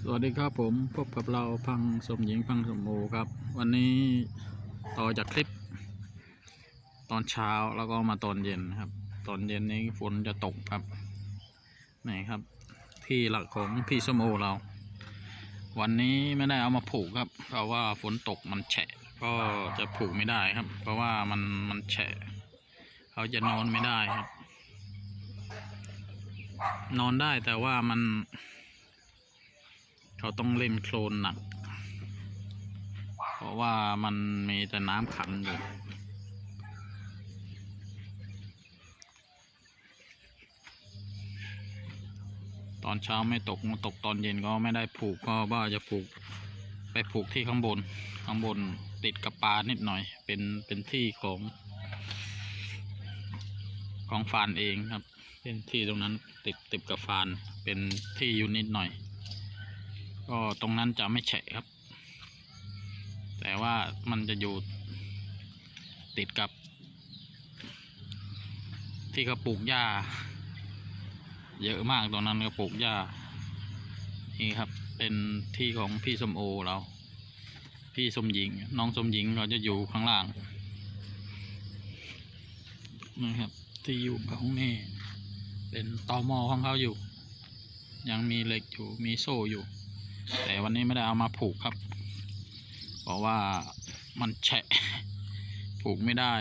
สวัสดีครับผมพบกับเราพังสมหญิงพังสมโอครับ วันนี้ต่อจากคลิป ตอนเช้าแล้วก็มาตอนเย็นครับ ตอนเย็นนี้ฝนจะตกครับนี่ครับ ที่หลักของพี่สมโอเรา วันนี้ไม่ได้เอามาผูกครับ เพราะว่าฝนตกมันแฉะก็จะผูกไม่ได้ครับ เพราะว่ามันมันแฉะเขาจะนอนไม่ได้ครับ นอนได้แต่ว่ามัน เขาต้องเล่นโคลนหนัก เพราะว่ามันมีแต่น้ำขังอยู่ตอนเช้าไม่ตกตกตอนเย็นก็ไม่ได้ผูกก็ว่าจะผูกไปผูกที่ข้างบน ข้างบนติดกับปลานิดหน่อย เป็นเป็นที่ของ ของฟานเองครับ เป็นที่ตรงนั้นติดติดกับฟานเป็นที่อยู่นิดหน่อย ก็ตรงนั้นจะไม่แฉะครับ แต่ว่ามันจะอยู่ติดกับ ที่เขาปลูกหญ้า เยอะมากตรงนั้นก็ปลูกหญ้า นี่ครับ เป็นที่ของพี่สมโอเรา พี่สมหญิง น้องสมหญิงเราจะอยู่ข้างล่างนะครับ ที่อยู่ของนี่เป็นตอมอของเขาอยู่ ยังมีเหล็กอยู่มีโซ่อยู่ แต่วันนี้ไม่ได้เอามาผูกครับ เพราะว่ามันแฉะผูกไม่ได้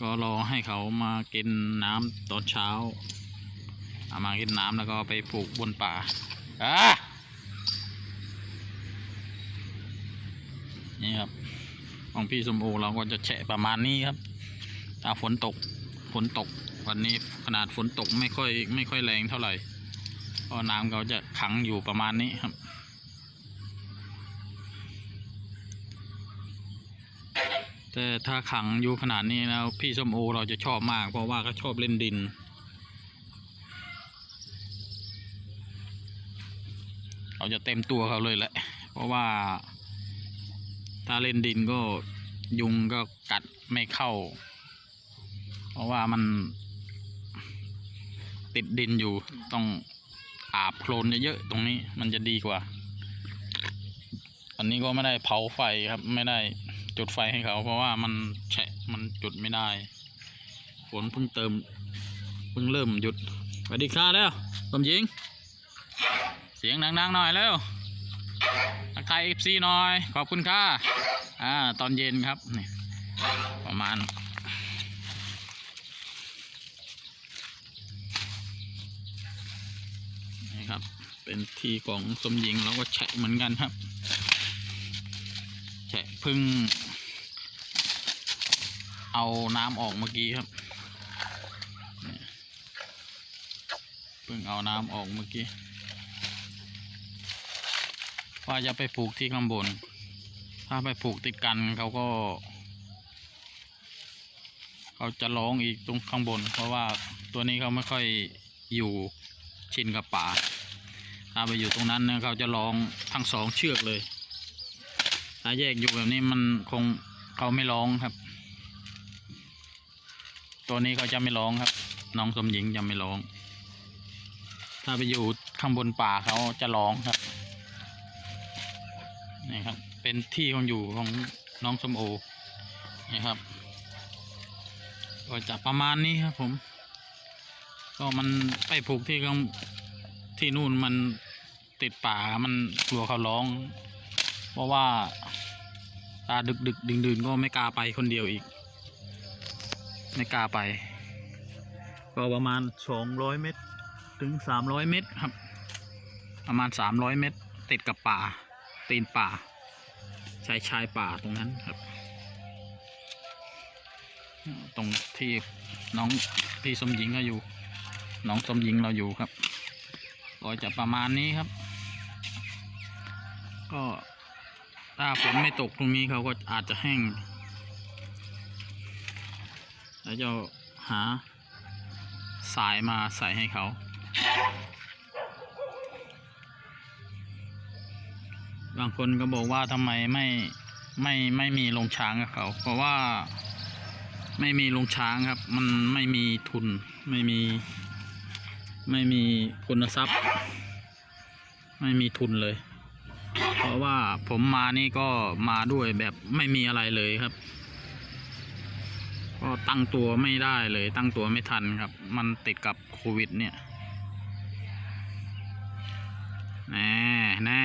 ก็รอให้เขามากินน้ำตอนเช้าเอามากินน้ำแล้วก็ไปผูกบนป่าอะนี่ครับ ของพี่สมโอเราก็จะแฉะประมาณนี้ครับ ถ้าฝนตก ฝนตก วันนี้ขนาดฝนตกไม่ค่อยไม่ค่อยแรงเท่าไหร่ เพราะน้ำเขาจะขังอยู่ประมาณนี้ครับ แต่ถ้าขังอยู่ขนาดนี้แล้วพี่ส้มโอเราจะชอบมาก เพราะว่าเขาชอบเล่นดิน เขาจะเต็มตัวเขาเลยแหละ เพราะว่า ถ้าเล่นดินก็ยุงก็กัดไม่เข้า เพราะว่ามันติดดินอยู่ต้อง อาบโคลนเยอะๆตรงนี้มันจะดีกว่า อันนี้ก็ไม่ได้เผาไฟครับ ไม่ได้จุดไฟให้เขาเพราะว่ามันแฉะมันจุดไม่ได้ ฝนเพิ่งเติมเพิ่งเริ่มหยุดสวัสดีค่ะแล้วสมหญิง เสียงดังๆหน่อยแล้วทักทายเอฟซีหน่อย ขอบคุณค่ะอ่าตอนเย็นครับนี่ประมาณ ครับ เป็นที่ของสมหญิงเราก็แฉะเหมือนกันครับ แฉะพึ่ง เอาน้ำออกเมื่อกี้ครับเพิ่งเอาน้ำออกเมื่อกี้ ว่าจะไปปลูกที่ข้างบน ถ้าไปปลูกติดกันเขาก็ เขาจะร้องอีกตรงข้างบน เพราะว่าตัวนี้เขาไม่ค่อยอยู่ชินกับป่า ถ้าไปอยู่ตรงนั้นเนี่ยเขาจะร้องทั้งสองเชือกเลย ถ้าแยกอยู่แบบนี้มันคงเขาไม่ร้องครับ ตัวนี้เขาจะไม่ร้องครับ น้องสมหญิงจะไม่ร้อง ถ้าไปอยู่ข้างบนป่าเขาจะร้องครับนี่ครับ เป็นที่ของอยู่ของน้องสมโอนี่ครับก็จะประมาณนี้ครับผม ก็มันไปผูกที่ข้างที่นู่นมัน ติดป่ามันกลัวเขาร้อง เพราะว่าตาดึกดึกดึงดื่นก็ไม่กล้าไปคนเดียวอีก ไม่กล้าไป ก็ประมาณสองร้อยเมตร ถึงสามร้อยเมตรครับ ประมาณสามร้อยเมตร ติดกับป่า ตีนป่าชายชายป่าตรงนั้นครับ ตรงที่น้องพี่สมหญิงก็อยู่ น้องสมหญิงเราอยู่ครับ ก็จะประมาณนี้ครับ ก็ถ้าฝนไม่ตกตรงนี้เขาก็อาจจะแห้ง แล้วจะหาสายมาใส่ให้เขาบางคนก็บอกว่าทำไมไม่ไม่ไม่มีลงช้างกับเขา เพราะว่าไม่มีลงช้างครับ มันไม่มีทุนไม่มี ไม่มีคุณทรัพย์ ไม่มีทุนเลย เพราะว่าผมมานี่ก็มาด้วยแบบไม่มีอะไรเลยครับ ก็ตั้งตัวไม่ได้เลย ตั้งตัวไม่ทันครับ มันติดกับโควิด เนี่ยแน่แน่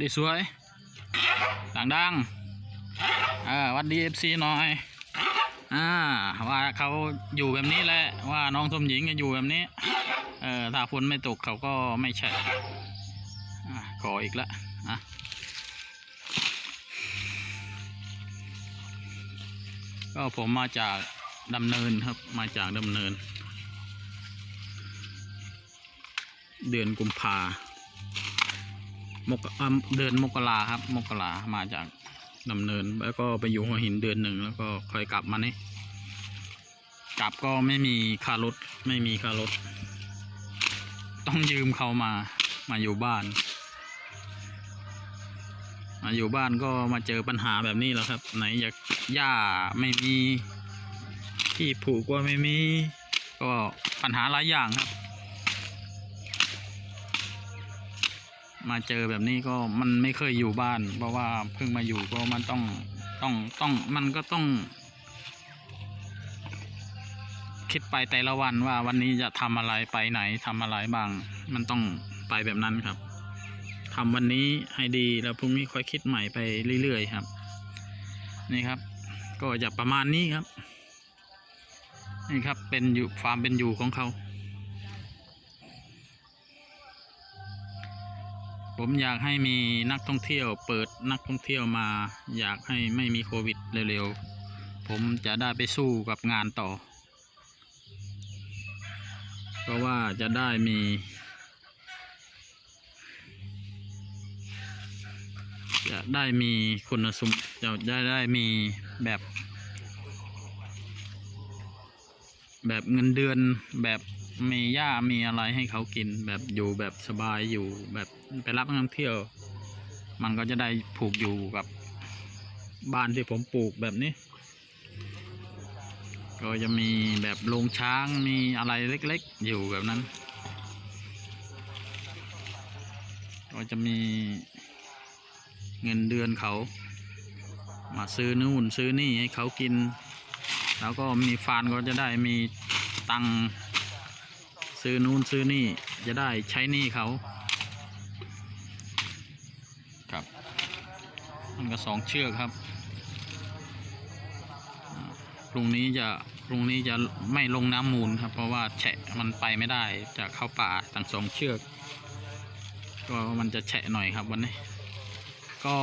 ดีสวยดังดัง เออวัดดีเอฟซีหน่อยอ่าว่าเขาอยู่แบบนี้แหละว่าน้องสมหญิงจะอยู่แบบนี้ เออถ้าฝนไม่ตกเขาก็ไม่ใช่อะขออีกละอะก็ผมมาจากดำเนินครับมาจากดำเนิน เดือนกุมภามกเดือนมกราครับ มกรามาจาก ดำเนินแล้วก็ไปอยู่หัวหินเดือนหนึ่งแล้วก็ค่อยกลับมานี่กลับก็ไม่มีค่ารถไม่มีค่ารถ ต้องยืมเขามามาอยู่บ้านมาอยู่บ้านก็มาเจอปัญหาแบบนี้แล้วครับ ไหนอยากหญ้าไม่มีที่ผูกก็ไม่มี ก็ปัญหาหลายอย่างครับ มาเจอแบบนี้ก็มันไม่เคยอยู่บ้าน เพราะว่าเพิ่งมาอยู่ก็มันต้องต้องต้องมันก็ต้อง คิดไปแต่ละวันว่าวันนี้จะทำอะไรไปไหนทำอะไรบ้าง มันต้องไปแบบนั้นครับทำวันนี้ให้ดีแล้วพรุ่งนี้ค่อยคิดใหม่ไปเรื่อยๆครับ นี่ครับ ก็จะประมาณนี้ครับนี่ครับเป็นอยู่ฟามเป็นอยู่ของเขา ผมอยากให้มีนักท่องเที่ยว เปิดนักท่องเที่ยวมา อยากให้ไม่มีโควิดเร็วๆ ผมจะได้ไปสู้กับงานต่อ เพราะว่าจะได้มี จะได้มีคุณสมจะจะได้มีแบบ แบบเงินเดือนแบบ มีหญ้ามีอะไรให้เขากินแบบอยู่แบบสบายอยู่แบบไปรับนักท่องเที่ยว มันก็จะได้ผูกอยู่กับบ้านที่ผมปลูกแบบนี้ ก็จะมีแบบโรงช้างมีอะไรเล็กๆ อยู่แบบนั้น ก็จะมีเงินเดือนเขา มาซื้อนู่นซื้อนี่ให้เขากิน แล้วก็มีฟานก็จะได้มีตังค์ ซื้อนู่นซื้อนี่จะได้ใช้หนี้เขา ครับ มันก็สองเชือกครับอ่าพรุ่งนี้จะพรุ่งนี้จะไม่ลงน้ำมูลครับ เพราะว่าแฉะมันไปไม่ได้จะเข้าป่าทั้งสองเชือก ก็มันจะแฉะหน่อยครับวันนี้ ก็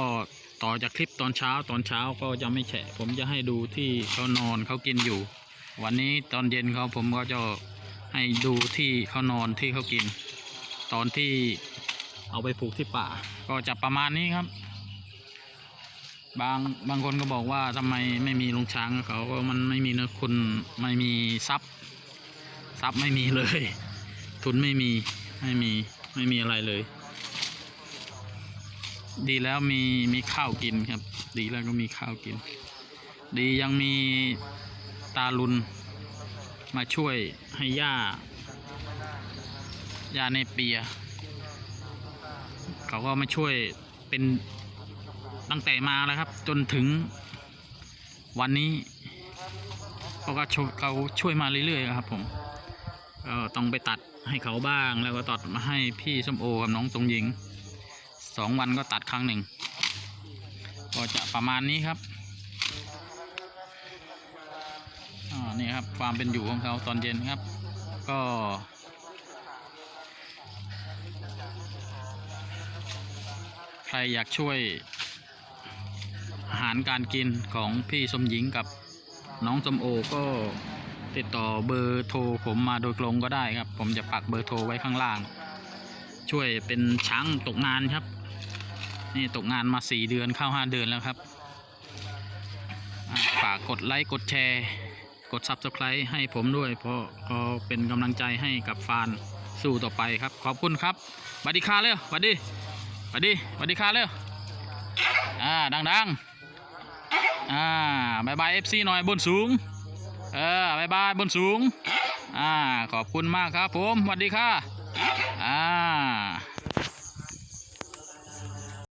ต่อจากคลิปตอนเช้าตอนเช้าก็จะไม่แฉะ ผมจะให้ดูที่เขานอนเขากินอยู่ วันนี้ตอนเย็นเขาผมก็จะ ให้ดูที่เขานอนที่เขากิน ตอนที่เอาไปผูกที่ป่า ก็จะประมาณนี้ครับ บางบางคนก็บอกว่าทำไมไม่มีลุงช้างเขาก็มันไม่มีเนื้อคุณไม่มีทรัพย์ทรัพย์ไม่มีเลย ทุนไม่มีไม่มีไม่มีอะไรเลย ดีแล้วมีมีข้าวกินครับ ดีแล้วก็มีข้าวกิน ดียังมีตาลุนมาช่วย ให้ย่าย่าในเปีย เขาก็มาช่วยเป็นตั้งแต่มาแล้วครับ จนถึงวันนี้เขาก็ช่วยเขาช่วยมาเรื่อยๆครับผมก็ต้องไปตัดให้เขาบ้างแล้วก็ตัดมาให้พี่ส้มโอกับน้องตรงหญิงสองวันก็ตัดครั้งหนึ่ง ก็จะประมาณนี้ครับ นี่ครับความเป็นอยู่ของเขาตอนเย็นครับ ก็ใครอยากช่วยอาหารการกินของพี่สมหญิงกับน้องสมโอก็ติดต่อเบอร์โทรผมมาโดยตรงก็ได้ครับ ผมจะปักเบอร์โทรไว้ข้างล่าง ช่วยเป็นช้างตกงานครับ นี่ตกงานมาสี่เดือนเข้าห้าเดือนแล้วครับ ฝากกดไลค์กดแชร์ กด Subscribe ให้ผมด้วย เพราะก็เป็นกำลังใจให้กับฟานสู้ต่อไปครับ ขอบคุณครับสวัสดีค่ะเร็วสวัสดีสวัสดีสวัดีค่ะเร็วอ่าดังอ่าบายบายเอฟซีหน่อยบนสูงเออบายบายบนสูงอ่าขอบคุณมากครับผมสวัสดีค่ะอ่า